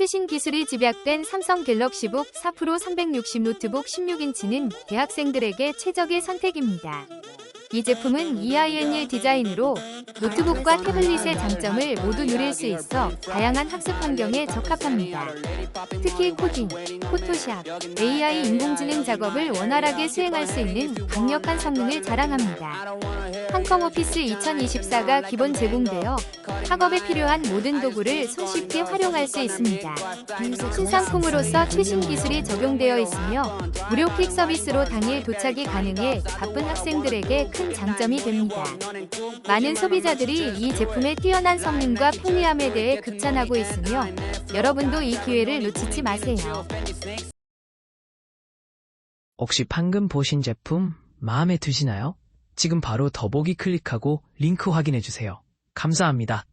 최신 기술이 집약된 삼성 갤럭시북 4 프로 360 노트북 16인치는 대학생들에게 최적의 선택입니다. 이 제품은 EIN1 디자인으로 노트북과 태블릿의 장점을 모두 누릴 수 있어 다양한 학습 환경에 적합합니다. 특히 코딩, 포토샵, AI 인공지능 작업을 원활하게 수행할 수 있는 강력한 성능을 자랑합니다. 한컴 오피스 2024가 기본 제공되어 학업에 필요한 모든 도구를 손쉽게 활용할 수 있습니다. 신상품으로서 최신 기술이 적용되어 있으며 무료 퀵 서비스로 당일 도착이 가능해 바쁜 학생들에게 큰 장점이 됩니다. 많은 소비자 들이 이 제품의 뛰어난 성능과 편리함에 대해 극찬하고 있으며 여러분도 이 기회를 놓치지 마세요. 혹시 방금 보신 제품 마음에 드시나요? 지금 바로 더보기 클릭하고 링크 확인해 주세요. 감사합니다.